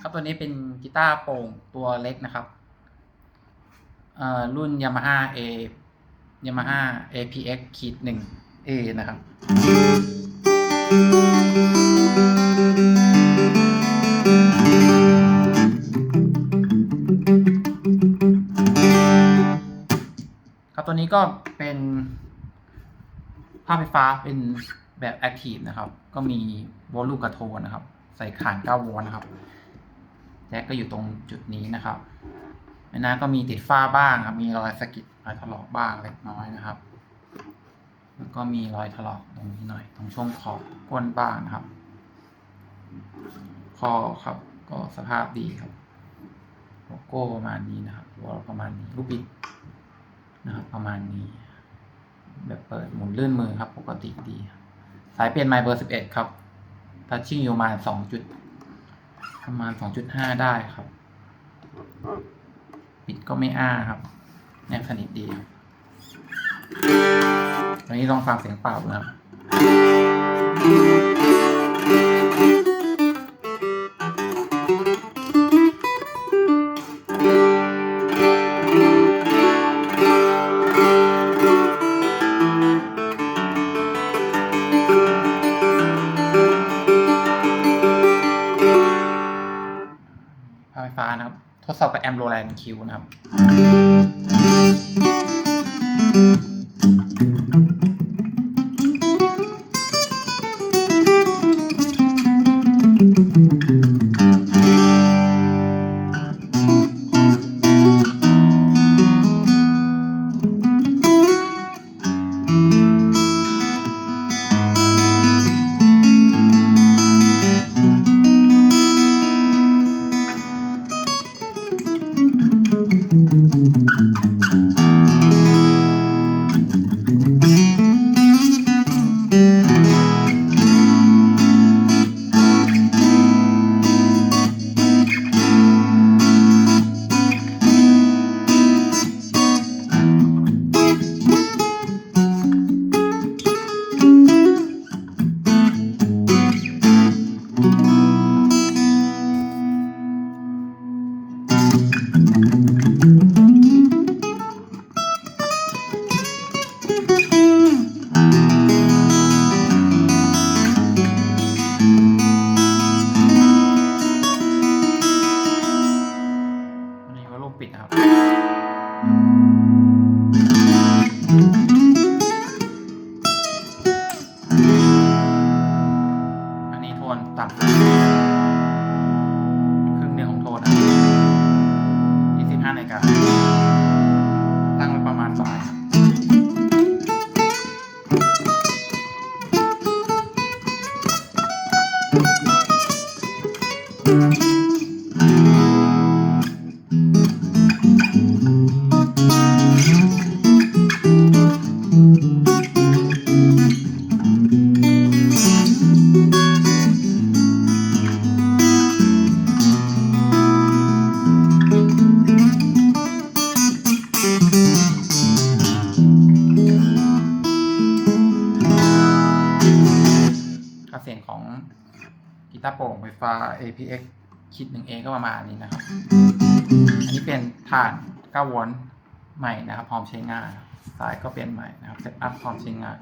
ครับตัวนี้เป็นกีตาร์โปร่งตัวเล็กนะครับอ่อรุ่น Yamaha A Yamaha APX ขีดหนึ่ง A นะครับ ครับตัวนี้ก็เป็นาพไฟฟ้าเป็นแบบแอคทีฟนะครับ ก็มีวอลลุ่มกระโทนนะครับ ใส่ขาน9โวลต์นะครับแจ็คก็อยู่ตรงจุดนี้นะครับในหน้าก็มีติดฝ้าบ้างครับ มีรอยสะกิดรอยถลอกบ้างเล็กน้อยนะครับ แล้วก็มีรอยถลอกตรงนี้หน่อย ตรงช่วงขอบก้นบ้างนะครับ คอครับ ก็สภาพดีครับโลโก้ประมาณนี้นะครับหัวประมาณนี้ลูกบิดนะครับ ประมาณนี้ แบบเปิดหมุนลื่นมือครับ ปกติดี สายเปลี่ยนไมค์เบอร์สิบเอ็ดครับทัชชิ่งอยู่ประมาณสองจุด ประมาณสองจุดห้าได้ครับ ปิดก็ไม่อ้าครับแนบสนิทดีครับตอนนี้ลองฟังเสียงเปล่าดูนะครับ ฟ้านะครับ ทดสอบกับแอมโรแลนคิวนะครับ ปิดนะครับ อันนี้โทนต่ำครึ่งหนึ่งของโทนนะ25นาฬิกาตั้งไว้ประมาณสายครับ กีตาร์โปร่งไฟฟ้า APX คิด 1A ก็ประมาณนี้นะครับ อันนี้เป็นฐาน9โวลต์ใหม่นะครับ พร้อมใช้งานครับสายก็เปลี่ยนใหม่นะครับ เซตอัพพร้อมใช้งาน